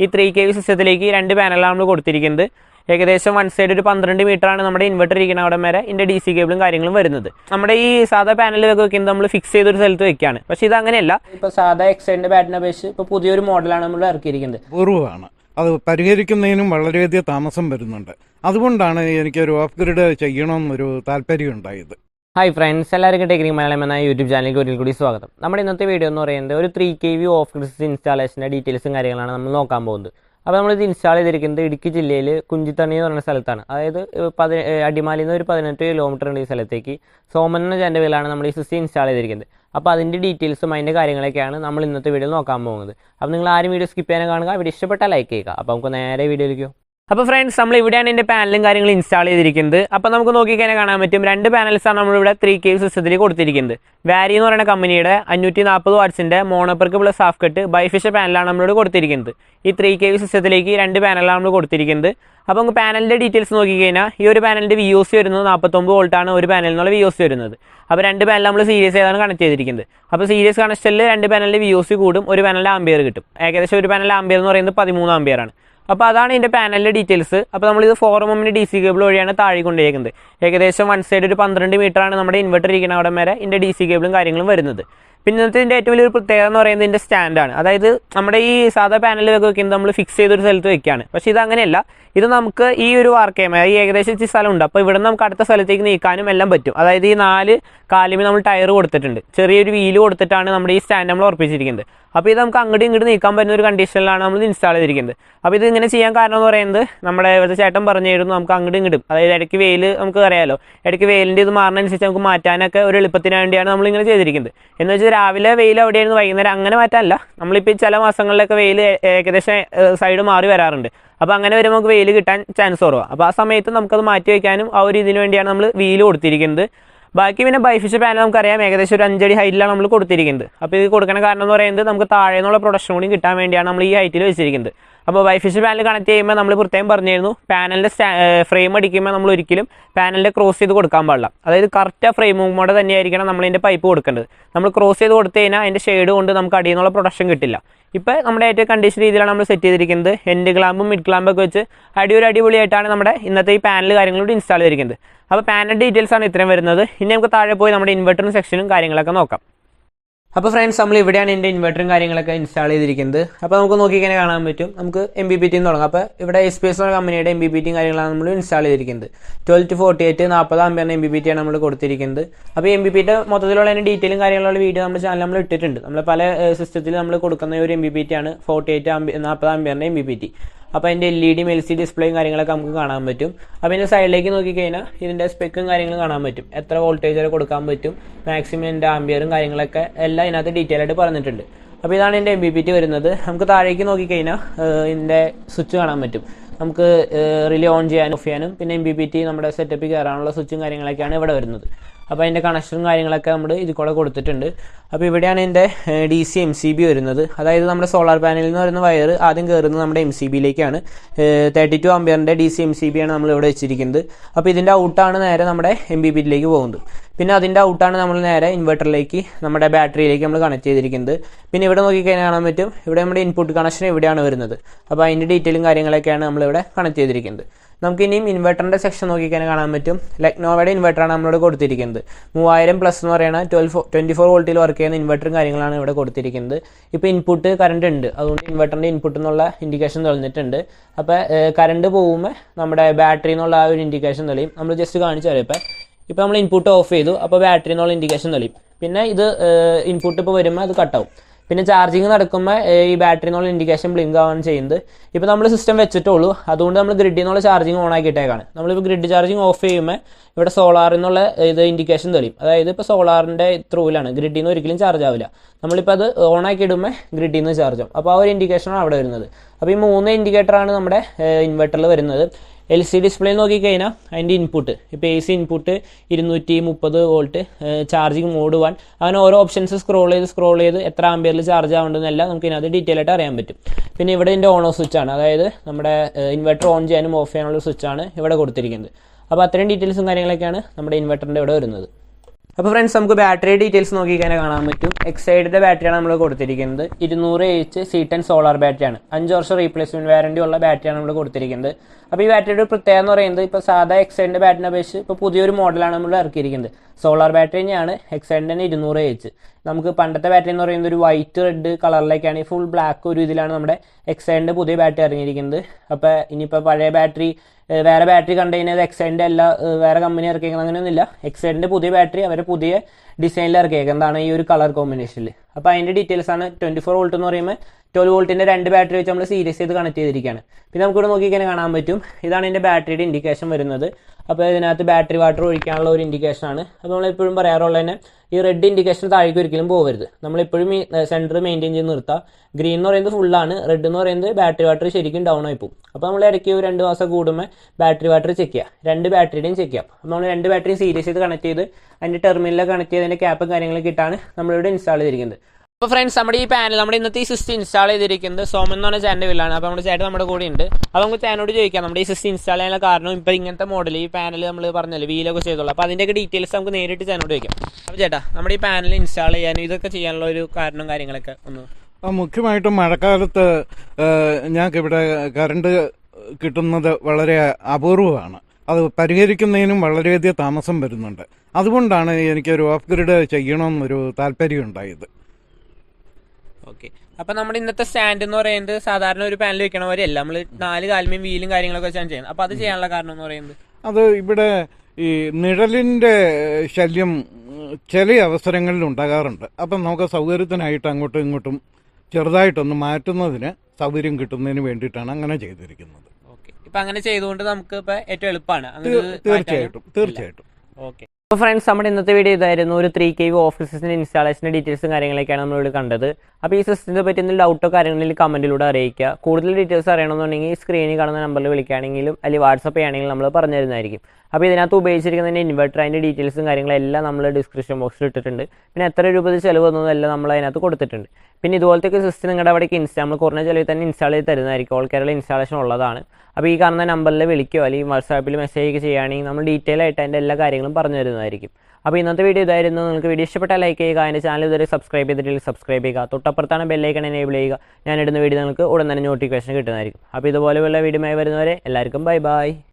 ഈ three K V സിസ്റ്റത്തിലേക്ക് രണ്ട് പാനലാണ് നമ്മൾ കൊടുത്തിരിക്കുന്നത്. ഏകദേശം വൺ സൈഡ് ഒരു പന്ത്രണ്ട് മീറ്റർ ആണ് നമ്മുടെ ഇൻവെർട്ടർ ഇരിക്കുന്ന അവിടെ വരെ ഇതിന്റെ ഡി സി കേബിളും കാര്യങ്ങളും വരുന്നത്. നമ്മുടെ ഈ സാധാ പാനൽ വെക്കുന്നത് നമ്മൾ ഫിക്സ് ചെയ്തൊരു സ്ഥലത്ത് വെക്കുകയാണ് പക്ഷേ ഇത് അങ്ങനെയല്ല. ഇപ്പോൾ സാധാ എക്സൈഡ് ബാറ്റിനെ അപേക്ഷിച്ച് ഇപ്പോൾ പുതിയൊരു മോഡലാണ് നമ്മൾ ഇറക്കിയിരിക്കുന്നത്. പൂർവമാണ് അത് പരിഹരിക്കുന്നതിനും വളരെയധികം താമസം വരുന്നുണ്ട്. അതുകൊണ്ടാണ് എനിക്കൊരു അപ്ഗ്രേഡ് ചെയ്യണമെന്നൊരു താല്പര്യം ഉണ്ടായത്. ഹായ് ഫ്രണ്ട്സ് എല്ലാവർക്കും ടെക്നിക് മലയാളം എന്ന യൂട്യൂബ് ചാനലിലേക്ക് ഒരിക്കൽ കൂടി സ്വാഗതം. നമ്മുടെ ഇന്നത്തെ വീഡിയോ എന്ന് പറയുന്നത് ഒരു three K V off grids ഇൻസ്റ്റാളേഷന്റെ ഡീറ്റെയിൽസും കാര്യങ്ങളാണ് നമ്മൾ നോക്കാൻ പോകുന്നത്. അപ്പോൾ നമ്മളിത് ഇൻസ്റ്റാൾ ചെയ്തിരിക്കുന്നത് ഇടുക്കി ജില്ലയിൽ കുഞ്ചിത്തണ്ണി എന്ന് പറയുന്ന സ്ഥലത്താണ്. അതായത് പതി അടിമാലിയിൽ നിന്ന് ഒരു പതിനെട്ട് കിലോമീറ്റർ ഉണ്ട് ഈ സ്ഥലത്തേക്ക്. സോമൻ എന്ന വീലാണ് നമ്മൾ ഈ സിസ്റ്റം ഇൻസ്റ്റാൾ ചെയ്തിരിക്കുന്നത്. അപ്പോൾ അതിന്റെ ഡീറ്റെയിൽസും അതിന്റെ കാര്യങ്ങളൊക്കെയാണ് നമ്മൾ ഇന്നത്തെ വീഡിയോയിൽ നോക്കാൻ പോകുന്നത്. അപ്പോൾ നിങ്ങൾ ആരും വീഡിയോ സ്കിപ്പ് ചെയ്യാൻ കാണുക. വീഡിയോ ഇഷ്ടപ്പെട്ടാൽ ലൈക്ക് ചെയ്യുക. അപ്പോൾ നമുക്ക് നേരെ വീഡിയോയിലേക്കോ അപ്പോൾ ഫ്രണ്ട്സ് നമ്മൾ ഇവിടെയാണ് എന്റെ പാനലും കാര്യങ്ങളും ഇൻസ്റ്റാൾ ചെയ്തിരിക്കുന്നത്. അപ്പോൾ നമുക്ക് നോക്കിക്കഴിഞ്ഞാൽ കാണാൻ പറ്റും രണ്ട് പാനൽസാണ് നമ്മളിവിടെ ത്രീ കെ സിസ്റ്റത്തിൽ കൊടുത്തിരിക്കുന്നത്. വാരി എന്ന് പറയുന്ന കമ്പനിയുടെ അഞ്ഞൂറ്റി നാൽപ്പത് വാട്സിന്റെ mono PERC plus half cut bifacial പാനലാണ് നമ്മളിവിടെ കൊടുത്തിരിക്കുന്നത്. ഈ ത്രീ കെ സിസ്റ്റത്തിലേക്ക് രണ്ട് പാനലാണ് നമ്മൾ കൊടുത്തിരിക്കുന്നത്. അപ്പോൾ നമുക്ക് പാനലിന്റെ ഡീറ്റെയിൽസ് നോക്കിക്കഴിഞ്ഞാൽ ഈ ഒരു പാനലിന്റെ വി ഒ സി വരുന്നത് നാൽപ്പത്തൊമ്പത് വോൾട്ടാണ് ഒരു പാനലിൽ നിന്നുള്ള വി ഒ സി വരുന്നത്. അപ്പോൾ രണ്ട് പാനൽ നമ്മൾ സീരീസ് ചെയ്താണ് കണക്ട് ചെയ്തിരിക്കുന്നത്. അപ്പോൾ സീരീസ് കണക്ഷനിൽ രണ്ട് പാനലിന്റെ വി ഒ സി കൂടും ഒരു പാനലിന്റെ ആംബിയർ കിട്ടും. ഏകദേശം ഒരു പാനലിന്റെ ആംബിയർ എന്ന് പറയുന്നത് പതിമൂന്ന് ആംബിയർ ആണ്. അപ്പോൾ അതാണ് ഇതിന്റെ പാനലിന്റെ ഡീറ്റെയിൽസ് അപ്പോൾ നമ്മളിത് ഫോർ എം എമ്മിന്റെ ഡി സി കേബിൾ വഴിയാണ് താഴെ കൊണ്ടുപോയിരിക്കുന്നത് ഏകദേശം വൺ സൈഡ് ഒരു പന്ത്രണ്ട് ആണ് നമ്മുടെ ഇൻവെർട്ടർ ഇരിക്കുന്ന അവിടെ വരെ ഇതിന്റെ ഡി സി കേബിളും കാര്യങ്ങളും വരുന്നത്. പിന്നെ ഇതിന്റെ ഏറ്റവും വലിയൊരു പ്രത്യേകത എന്ന് പറയുന്നത് ഇതിന്റെ സ്റ്റാൻഡാണ് അതായത് നമ്മുടെ ഈ സാധാ പാനൽ വെക്കുന്നത് നമ്മൾ ഫിക്സ് ചെയ്തൊരു സ്ഥലത്ത് വെക്കുകയാണ് പക്ഷേ ഇത് അങ്ങനെയല്ല. ഇത് നമുക്ക് ഈ ഒരു വാർക്ക് ഈ ഏകദേശം ഇച്ചിരി സ്ഥലമുണ്ട്. അപ്പോൾ ഇവിടെ നമുക്ക് അടുത്ത സ്ഥലത്തേക്ക് നീക്കാനും എല്ലാം പറ്റും. അതായത് ഈ നാല് കാലിമി നമ്മൾ ടയർ കൊടുത്തിട്ടുണ്ട്. ചെറിയൊരു വീൽ കൊടുത്തിട്ടാണ് നമ്മുടെ ഈ സ്റ്റാൻഡ് നമ്മൾ ഉറപ്പിച്ചിരിക്കുന്നത്. അപ്പോൾ ഇത് നമുക്ക് അങ്ങോട്ടും ഇങ്ങോട്ട് നീക്കാൻ പറ്റുന്ന ഒരു കണ്ടീഷനിലാണ് നമ്മൾ ഇൻസ്റ്റാൾ ചെയ്തിരിക്കുന്നത്. അപ്പോൾ ഇത് ഇങ്ങനെ ചെയ്യാൻ കാരണം എന്ന് പറയുന്നത് നമ്മുടെ ഇവിടുത്തെ ചേട്ടൻ പറഞ്ഞിരുന്നു നമുക്ക് അങ്ങോട്ടും ഇങ്ങോട്ടും. അതായത് ഇടയ്ക്ക് വെയിൽ നമുക്ക് അറിയാലോ. ഇടയ്ക്ക് വെയിലിന്റെ ഇത് മാറുന്നതനുസരിച്ച് നമുക്ക് മാറ്റാനൊക്കെ ഒരു എളുപ്പത്തിന് വേണ്ടിയാണ് നമ്മൾ ഇങ്ങനെ ചെയ്തിരിക്കുന്നത്. എന്ന് വെച്ചാൽ രാവിലെ വെയിൽ എവിടെയായിരുന്നു? വൈകുന്നേരം അങ്ങനെ മാറ്റാനല്ല. നമ്മളിപ്പോൾ ചില മാസങ്ങളിലൊക്കെ വെയിൽ ഏകദേശം സൈഡ് മാറി വരാറുണ്ട്. അപ്പോൾ അങ്ങനെ വരുമ്പോൾ നമുക്ക് വെയിൽ കിട്ടാൻ ചാൻസ് കുറവാണ് അപ്പോൾ ആ സമയത്ത് നമുക്കത് മാറ്റി വയ്ക്കാനും ആ ഒരു ഇതിന് വേണ്ടിയാണ് നമ്മൾ വീൽ കൊടുത്തിരിക്കുന്നത്. ബാക്കി പിന്നെ ബൈഫിഷ് പാനൽ നമുക്കറിയാം. ഏകദേശം ഒരു അഞ്ചടി ഹൈറ്റിലാണ് നമ്മൾ കൊടുത്തിരിക്കുന്നത്. അപ്പോൾ ഇത് കൊടുക്കുന്ന കാരണം എന്ന് പറയുന്നത് നമുക്ക് താഴെ നിന്നുള്ള പ്രൊഡക്ഷൻ കൂടി കിട്ടാൻ വേണ്ടിയാണ് നമ്മൾ ഈ ഹൈറ്റിൽ വെച്ചിരിക്കുന്നത്. അപ്പോൾ വൈഫിഷ് പാനൽ കണക്ട് ചെയ്യുമ്പോൾ നമ്മൾ പ്രത്യേകം പറഞ്ഞിരുന്നു പാനലിന്റെ ഫ്രെയിം അടിക്കുമ്പോൾ നമ്മൾ ഒരിക്കലും പാനലിന്റെ ക്രോസ് ചെയ്ത് കൊടുക്കാൻ പാടില്ല. അതായത് കറക്റ്റ് ആ ഫ്രെയിം കൂടെ തന്നെയായിരിക്കണം നമ്മൾ ഇതിന്റെ പൈപ്പ് കൊടുക്കേണ്ടത്. നമ്മൾ ക്രോസ് ചെയ്ത് കൊടുത്തു കഴിഞ്ഞാൽ അതിന്റെ ഷെയ്ഡ് കൊണ്ട് നമുക്ക് അടിയിൽ നിന്നുള്ള പ്രൊഡക്ഷൻ കിട്ടില്ല. ഇപ്പോൾ നമ്മുടെ ഏറ്റവും കണ്ടീഷൻ രീതിയിലാണ് നമ്മൾ സെറ്റ് ചെയ്തിരിക്കുന്നത്. എൻഡ് ക്ലാമ്പും മിഡ് ക്ലാമ്പൊക്കെ വെച്ച് അടി ഒരു അടിപൊളിയായിട്ടാണ് നമ്മുടെ ഇന്നത്തെ ഈ പാനൽ കാര്യങ്ങളോട് ഇൻസ്റ്റാൾ ചെയ്തിരിക്കുന്നത്. അപ്പോൾ പാനൽ ഡീറ്റെയിൽസ് ആണ് ഇത്രയും വരുന്നത്. ഇനി നമുക്ക് താഴെ പോയി നമ്മുടെ ഇൻവെർട്ടറും സെക്ഷനും കാര്യങ്ങളൊക്കെ നോക്കാം. അപ്പോൾ ഫ്രണ്ട്സ് നമ്മൾ ഇവിടെയാണ് എന്റെ ഇൻവെർട്ടറും കാര്യങ്ങളൊക്കെ ഇൻസ്റ്റാൾ ചെയ്തിരിക്കുന്നത്. അപ്പോൾ നമുക്ക് നോക്കിക്കഴിഞ്ഞാൽ കാണാൻ പറ്റും. നമുക്ക് എം ബി പി ടി തുടങ്ങാം. അപ്പോൾ ഇവിടെ എസ് പി എസ് എന്ന കമ്പനിയുടെ എം ബി പി ടിയും കാര്യങ്ങളാണ് നമ്മൾ ഇൻസ്റ്റാൾ ചെയ്തിരിക്കുന്നത്. ട്വൽവ് ടു ഫോർട്ടി എയ്റ്റ് നാൽപ്പത് ആമ്പിയറിന് എം ബി പി ടി ആണ് നമ്മൾ കൊടുത്തിരിക്കുന്നത്. അപ്പോൾ എം ബി പിയുടെ മൊത്തത്തിലുള്ള അതിന്റെ ഡീറ്റെയിലും കാര്യങ്ങളുള്ള വീഡിയോ നമ്മുടെ ചാനൽ നമ്മൾ ഇട്ടിട്ടുണ്ട്. നമ്മൾ പല സിസ്റ്റത്തിൽ നമ്മൾ കൊടുക്കുന്ന ഒരു എം ബി പി ടി ആണ് ഫോർട്ടി എയ്റ്റ് അമ്പി നാൽപ്പത് ആമ്പിയറിന്റെ എം ബി പി ടി അപ്പോൾ അതിന്റെ എൽ ഇ ഡിയും എൽ സി ഡിസ്പ്ലേയും കാര്യങ്ങളൊക്കെ നമുക്ക് കാണാൻ പറ്റും. അപ്പോൾ ഇതിന്റെ സൈഡിലേക്ക് നോക്കിക്കഴിഞ്ഞാൽ ഇതിന്റെ സ്പെക്കും കാര്യങ്ങളും കാണാൻ പറ്റും. എത്ര വോൾട്ടേജ് വരെ കൊടുക്കാൻ പറ്റും മാക്സിമം എന്റെ ആംബിയറും കാര്യങ്ങളൊക്കെ എല്ലാം ഇതിനകത്ത് ഡീറ്റെയിൽ ആയിട്ട് പറഞ്ഞിട്ടുണ്ട്. അപ്പോൾ ഇതാണ് എന്റെ എം ബി പി ടി വരുന്നത്. നമുക്ക് താഴേക്ക് നോക്കിക്കഴിഞ്ഞാൽ ഇതിന്റെ സ്വിച്ച് കാണാൻ പറ്റും. നമുക്ക് റിലേ ഓൺ ചെയ്യാനും ഓഫ് ചെയ്യാനും പിന്നെ എം ബി പി ടി നമ്മുടെ സെറ്റപ്പിൽ കയറാനുള്ള സ്വിച്ചും കാര്യങ്ങളൊക്കെയാണ് ഇവിടെ വരുന്നത്. അപ്പോൾ അതിന്റെ കണക്ഷനും കാര്യങ്ങളൊക്കെ നമ്മൾ ഇതിൽ കൂടെ കൊടുത്തിട്ടുണ്ട്. അപ്പോൾ ഇവിടെയാണ് എന്റെ D C M C B വരുന്നത്. അതായത് നമ്മുടെ സോളാർ പാനലിൽ നിന്ന് വരുന്ന വയർ ആദ്യം കയറുന്നത് നമ്മുടെ എം സി ബിയിലേക്കാണ് thirty two അമ്പയറിന്റെ D C M C B ആണ് നമ്മൾ ഇവിടെ വെച്ചിരിക്കുന്നത് അപ്പോൾ ഇതിന്റെ ഔട്ടാണ് നേരെ നമ്മുടെ എം ബി ബിയിലേക്ക് പോകുന്നത്. പിന്നെ അതിന്റെ ഔട്ടാണ് നമ്മൾ നേരെ ഇൻവെർട്ടറിലേക്ക് നമ്മുടെ ബാറ്ററിയിലേക്ക് നമ്മൾ കണക്ട് ചെയ്തിരിക്കുന്നത്. പിന്നെ ഇവിടെ നോക്കിക്കഴിഞ്ഞാൽ കാണാൻ പറ്റും ഇവിടെ നമ്മുടെ ഇൻപുട്ട് കണക്ഷൻ ഇവിടെയാണ് വരുന്നത്. അപ്പോൾ അതിന്റെ ഡീറ്റെയിലും കാര്യങ്ങളൊക്കെയാണ് നമ്മളിവിടെ കണക്ട് ചെയ്തിരിക്കുന്നത്. നമുക്ക് ഇനിയും ഇൻവെർട്ടറിന്റെ സെക്ഷൻ നോക്കിക്കാൻ കാണാൻ പറ്റും. ലെക്നോവയുടെ ഇൻവെർട്ടറാണ് നമ്മളിവിടെ കൊടുത്തിരിക്കുന്നത്. മൂവായിരം പ്ലസ് എന്ന് പറയുന്ന ട്വൽവ് ട്വന്റി ഫോർ വോൾട്ടിൽ വർക്ക് ചെയ്യുന്ന ഇൻവെർട്ടറും കാര്യങ്ങളാണ് ഇവിടെ കൊടുത്തിരിക്കുന്നത്. ഇപ്പോൾ ഇൻപുട്ട് കറണ്ട് ഉണ്ട്. അതുകൊണ്ട് ഇൻവെർട്ടറിന്റെ ഇൻപുട്ട് എന്നുള്ള ഇൻഡിക്കേഷൻ തെളിഞ്ഞിട്ടുണ്ട്. അപ്പോൾ കറണ്ട് പോകുമ്പോൾ നമ്മുടെ ബാറ്ററി എന്നുള്ള ആ ഒരു ഇൻഡിക്കേഷൻ തെളിയും. നമ്മൾ ജസ്റ്റ് കാണിച്ചു തരാം ഇപ്പോൾ ഇപ്പോൾ നമ്മൾ ഇൻപുട്ട് ഓഫ് ചെയ്തു അപ്പോൾ ബാറ്ററി എന്നുള്ള ഇൻഡിക്കേഷൻ തെളിയും. പിന്നെ ഇത് ഇൻപുട്ട് ഇപ്പോൾ വരുമ്പോൾ അത് കട്ടാവും പിന്നെ ചാർജിങ് നടക്കുമ്പോൾ ഈ ബാറ്ററി എന്നുള്ള ഇൻഡിക്കേഷൻ ബ്ലിങ്ക് ആവാണ് ചെയ്യുന്നത്. ഇപ്പോൾ നമ്മൾ സിസ്റ്റം വെച്ചിട്ടുള്ളൂ അതുകൊണ്ട് നമ്മൾ ഗ്രിഡിൽ നിന്നുള്ള ചാർജിങ് ഓൺ ആക്കിയിട്ടേക്കാണ്. നമ്മളിപ്പോൾ ഗ്രിഡ് ചാർജിങ് ഓഫ് ചെയ്യുമ്പോൾ ഇവിടെ സോളാറിൽ നിന്നുള്ള ഇത് ഇൻഡിക്കേഷൻ തെളിയും. അതായത് ഇപ്പോൾ സോളാറിന്റെ ത്രൂവിലാണ് ഗ്രിഡിൽ നിന്ന് ഒരിക്കലും ചാർജ് ആവില്ല. നമ്മളിപ്പോൾ അത് ഓൺ ആക്കി ഇടുമ്പോൾ ഗ്രിഡിൽ നിന്ന് ചാർജ് ആവും. അപ്പോൾ ആ ഒരു ഇൻഡിക്കേഷനാണ് അവിടെ വരുന്നത്. അപ്പോൾ ഈ മൂന്ന് ഇൻഡിക്കേറ്ററാണ് നമ്മുടെ ഇൻവെർട്ടറിൽ വരുന്നത്. എൽ സി ഡിസ്പ്ലേ നോക്കിക്കഴിഞ്ഞാൽ അതിന്റെ ഇൻപുട്ട് ഇപ്പോൾ എ സി ഇൻപുട്ട് ഇരുന്നൂറ്റി മുപ്പത് വോൾട്ട് ചാർജിങ് മോഡ് വൺ അങ്ങനെ ഓരോ ഓപ്ഷൻസ് സ്ക്രോൾ ചെയ്ത് സ്ക്രോൾ ചെയ്ത് എത്ര ആംബിയറിൽ ചാർജ് ആവേണ്ടതെന്നെല്ലാം നമുക്ക് ഇതിനകത്ത് ഡീറ്റെയിൽ ആയിട്ട് അറിയാൻ പറ്റും. പിന്നെ ഇവിടെ ഇതിന്റെ ഓണോ ആണ്. അതായത് നമ്മുടെ ഇൻവെർട്ടർ ഓൺ ചെയ്യാനും ഓഫ് ചെയ്യാനുള്ള സ്വിച്ചാണ് ഇവിടെ കൊടുത്തിരിക്കുന്നത്. അപ്പോൾ അത്രയും ഡീറ്റെയിൽസും കാര്യങ്ങളൊക്കെയാണ് നമ്മുടെ ഇൻവെർട്ടറിന്റെ ഇവിടെ വരുന്നത്. അപ്പോൾ ഫ്രണ്ട്സ് നമുക്ക് ബാറ്ററി ഡീറ്റെയിൽസ് നോക്കിക്കഴിഞ്ഞാൽ കാണാൻ പറ്റും. എക്സൈഡിന്റെ ബാറ്ററിയാണ് നമ്മൾ കൊടുത്തിരിക്കുന്നത്. ഇരുന്നൂറ് എച്ച് സി ടെൻ സോളാർ ബാറ്ററിയാണ് അഞ്ച് വർഷം റീപ്ലേസ്മെന്റ് വാറണ്ടി ഉള്ള ബാറ്ററിയാണ് നമ്മൾ കൊടുത്തിരിക്കുന്നത്. അപ്പോൾ ഈ ബാറ്ററിയുടെ പ്രത്യേകത എന്ന് പറയുന്നത് ഇപ്പോൾ സാധാ എക്സൈഡിന്റെ ബാറ്ററിനെ അപേക്ഷിച്ച് ഇപ്പോൾ പുതിയൊരു മോഡലാണ് നമ്മൾ ഇറക്കിയിരിക്കുന്നത്. സോളാർ ബാറ്ററി തന്നെയാണ്. എക്സൈഡിന്റെ ഇരുന്നൂറ് എച്ച് നമുക്ക് പണ്ടത്തെ ബാറ്ററി എന്ന് പറയുന്നത് ഒരു വൈറ്റ് റെഡ് കളറിലേക്കാണ് ഫുൾ ബ്ലാക്ക് ഒരു ഇതിലാണ് നമ്മുടെ എക്സൈഡിന്റെ പുതിയ ബാറ്ററി ഇറങ്ങിയിരിക്കുന്നത്. അപ്പോൾ ഇനിയിപ്പോൾ പഴയ ബാറ്ററി വേറെ ബാറ്ററി കണ്ടു കഴിഞ്ഞാൽ എക്സൈഡിന്റെ അല്ല വേറെ കമ്പനി ഇറക്കിയേക്കുന്നത് അങ്ങനെയൊന്നുമില്ല. എക്സൈഡിന്റെ പുതിയ ബാറ്ററി അവരെ പുതിയ ഡിസൈനിൽ ഇറക്കിയേക്കുന്നതാണ് ഈ ഒരു കളർ കോമ്പിനേഷനിൽ അപ്പോൾ അതിന്റെ ഡീറ്റെയിൽസ് ആണ്. ട്വന്റി ഫോർ വോൾട്ട് എന്ന് പറയുമ്പോൾ ട്വൽവ് വോൾട്ടിന്റെ രണ്ട് ബാറ്ററി വെച്ച് നമ്മൾ സീരീസ് ചെയ്ത് കണക്ട് ചെയ്തിരിക്കുകയാണ്. പിന്നെ നമുക്കിവിടെ നോക്കിക്കാൻ കാണാൻ പറ്റും. ഇതാണ് ഇതിന്റെ ബാറ്ററിയുടെ ഇൻഡിക്കേഷൻ വരുന്നത്. അപ്പോൾ ഇതിനകത്ത് ബാറ്ററി വാട്ടർ ഒഴിക്കാനുള്ള ഒരു ഇൻഡിക്കേഷൻ ആണ്. അപ്പോൾ നമ്മൾ എപ്പോഴും പറയാറുള്ളത് തന്നെ ഈ റെഡ് ഇൻഡിക്കേഷൻ താഴേക്ക് ഒരിക്കലും പോകരുത്. നമ്മളെപ്പോഴും ഈ സെന്റർ മെയിന്റെയിൻ ചെയ്ത് നിർത്താം. ഗ്രീൻ എന്ന് പറയുന്നത് ഫുള്ളാണ് റെഡ് എന്ന് പറയുന്നത് ബാറ്ററി വാട്ടർ ശരിക്കും ഡൗൺ ആയി അപ്പോൾ നമ്മൾ ഇടയ്ക്ക് ഒരു രണ്ട് മാസം കൂടുമ്പോൾ ബാറ്ററി വാട്ടർ ചെക്ക് ചെയ്യാം. രണ്ട് ബാറ്ററിയുടെയും ചെക്ക് ചെയ്യാം. അപ്പോൾ നമ്മൾ രണ്ട് ബാറ്ററിയും സീരീസ് ചെയ്ത് കണക്ട് ചെയ്ത് അതിന്റെ ടെർമിനലിൽ കണക്ട് ചെയ്ത് അതിന്റെ ക്യാപ്പും കാര്യങ്ങളൊക്കെ ഇട്ടാണ് നമ്മളിവിടെ ഇൻസ്റ്റാൾ ചെയ്തിരിക്കുന്നത്. അപ്പോൾ ഫ്രണ്ട്സ് നമ്മുടെ ഈ പാനൽ നമ്മുടെ ഇന്നത്തെ ഈ സിസ്റ്റം ഇൻസ്റ്റാൾ ചെയ്തിരിക്കുന്നത് സോമൻ എന്ന് പറഞ്ഞ ചാനൽ വില്ലാണ് അപ്പോൾ നമ്മുടെ ചേട്ടൻ നമ്മുടെ കൂടെ ഉണ്ട് അപ്പോൾ നമുക്ക് ചേട്ടനോട് ചോദിക്കാം. നമ്മുടെ ഈ സിസ്റ്റം ഇൻസ്റ്റാൾ ചെയ്യാനുള്ള കാരണം ഇപ്പോൾ ഇങ്ങനത്തെ മോഡൽ ഈ പാനൽ നമ്മൾ പറഞ്ഞല്ലോ വീലൊക്കെ ചെയ്തോളൂ അപ്പോൾ അതിന്റെയൊക്കെ ഡീറ്റെയിൽസ് നമുക്ക് നേരിട്ട് ചേട്ടനോട് ചോദിക്കാം. അപ്പോൾ ചേട്ടാ നമ്മുടെ ഈ പാനൽ ഇൻസ്റ്റാൾ ചെയ്യാനും ഇതൊക്കെ ചെയ്യാനുള്ള ഒരു കാരണം കാര്യങ്ങളൊക്കെ ഒന്ന് മുഖ്യമായിട്ടും മഴക്കാലത്ത് ഞങ്ങൾക്ക് ഇവിടെ കറണ്ട് കിട്ടുന്നത് വളരെ അപൂർവമാണ്. അത് പരിഹരിക്കുന്നതിനും വളരെയധികം താമസം വരുന്നുണ്ട്. അതുകൊണ്ടാണ് എനിക്കൊരു ഓഫ് ഗ്രിഡ് ചെയ്യണമെന്നൊരു താല്പര്യം ഉണ്ടായത്. ഓക്കെ. അപ്പോൾ നമ്മുടെ ഇന്നത്തെ സ്റ്റാൻഡ് എന്ന് പറയുന്നത് സാധാരണ ഒരു പാനൽ വെക്കണ പോലെയല്ല നമ്മൾ നാല് കാലമേയും വീലും കാര്യങ്ങളൊക്കെ വെച്ചാണ് ചെയ്യുന്നത്. അപ്പോൾ അത് ചെയ്യാനുള്ള കാരണം എന്ന് പറയുന്നത്? അത് ഇവിടെ ഈ നിഴലിന്റെ ശല്യം ചില അവസരങ്ങളിൽ ഉണ്ടാകാറുണ്ട്. അപ്പം നമുക്ക് സൗകര്യത്തിനായിട്ട് അങ്ങോട്ടും ഇങ്ങോട്ടും ചെറുതായിട്ടൊന്ന് മാറ്റുന്നതിന് സൗകര്യം കിട്ടുന്നതിന് വേണ്ടിയിട്ടാണ് അങ്ങനെ ചെയ്തിരിക്കുന്നത്. ഓക്കെ. ഇപ്പം അങ്ങനെ ചെയ്തുകൊണ്ട് നമുക്ക് ഇപ്പൊ ഏറ്റവും എളുപ്പമാണ്. തീർച്ചയായിട്ടും തീർച്ചയായിട്ടും. ഓക്കെ. അപ്പോൾ ഫ്രണ്ട്സ് നമ്മുടെ ഇന്നത്തെ വീഡിയോ ഇതായിരുന്നു. ഒരു ത്രീ കെ വി ഓഫീസിന്റെ ഇൻസ്റ്റാളേഷന്റെ ഡീറ്റെയിൽസും കാര്യങ്ങളൊക്കെയാണ് നമ്മളിവിടെ കണ്ടത്. അപ്പോൾ ഈ സിസ്റ്റത്തെ പറ്റി എന്തെങ്കിലും ഡൗട്ടോ കാര്യങ്ങളിൽ കമന്റിലൂടെ അറിയിക്കുക. കൂടുതൽ ഡീറ്റെയിൽസ് അറിയണമെന്നുണ്ടെങ്കിൽ സ്ക്രീനിൽ കാണുന്ന നമ്പറിൽ വിളിക്കുകയാണെങ്കിലും അല്ലെങ്കിൽ വാട്സപ്പ് ചെയ്യുകയാണെങ്കിലും നമ്മൾ പറഞ്ഞു തരുന്നതായിരിക്കും അപ്പോൾ ഇതിനകത്ത് ഉപയോഗിച്ചിരിക്കുന്നതിന്റെ ഇൻവെർട്ടർ അതിന്റെ ഡീറ്റെയിൽസും കാര്യങ്ങളെല്ലാം നമ്മൾ ഡിസ്ക്രിപ്ഷൻ ബോക്സിൽ ഇട്ടിട്ടുണ്ട്. പിന്നെ എത്ര രൂപ ചിലവ് വന്നതെല്ലാം നമ്മൾ അതിനകത്ത് കൊടുത്തിട്ടുണ്ട്. പിന്നെ ഇതുപോലത്തെ സിസ്റ്റം നിങ്ങളുടെ അവിടേക്ക് ഇൻസ്റ്റാൾ നമ്മൾ കുറഞ്ഞ ചിലവിൽ തന്നെ ഇൻസ്റ്റാൾ ചെയ്ത് തരുന്നതായിരിക്കും. ഓൾ കേരള ഇൻസ്റ്റാളേഷൻ ഉള്ളതാണ്. അപ്പോൾ ഈ കാണുന്ന നമ്പറിൽ വിളിക്കുകയോ അല്ലെങ്കിൽ വാട്സാപ്പിൽ മെസ്സേജ് ചെയ്യുകയാണെങ്കിൽ നമ്മൾ ഡീറ്റെയിൽ ആയിട്ട് അതിന്റെ എല്ലാ കാര്യങ്ങളും പറഞ്ഞു തരുന്നതായിരിക്കും അപ്പോൾ ഇന്നത്തെ വീഡിയോ ഇതായിരുന്നു. നിങ്ങൾക്ക് വീഡിയോ ഇഷ്ടപ്പെട്ടാൽ ലൈക്ക് ചെയ്യുക. അതിന്റെ ചാനൽ ഇതുവരെ സബ്സ്ക്രൈബ് ചെയ്തിട്ടില്ലെങ്കിൽ സബ്സ്ക്രൈബ് ചെയ്യുക. തൊട്ടപ്പുറത്താണ് ബെല്ലൈക്കൺ എനേബിൾ ചെയ്യുക. ഞാൻ ഇടുന്ന വീഡിയോ നിങ്ങൾക്ക് ഉടൻ തന്നെ നോട്ടിഫിക്കേഷൻ കിട്ടുന്നതായിരിക്കും. അപ്പോൾ ഇതുപോലെയുള്ള വീഡിയോ വരുന്നവരെ എല്ലാവർക്കും ബൈ ബൈ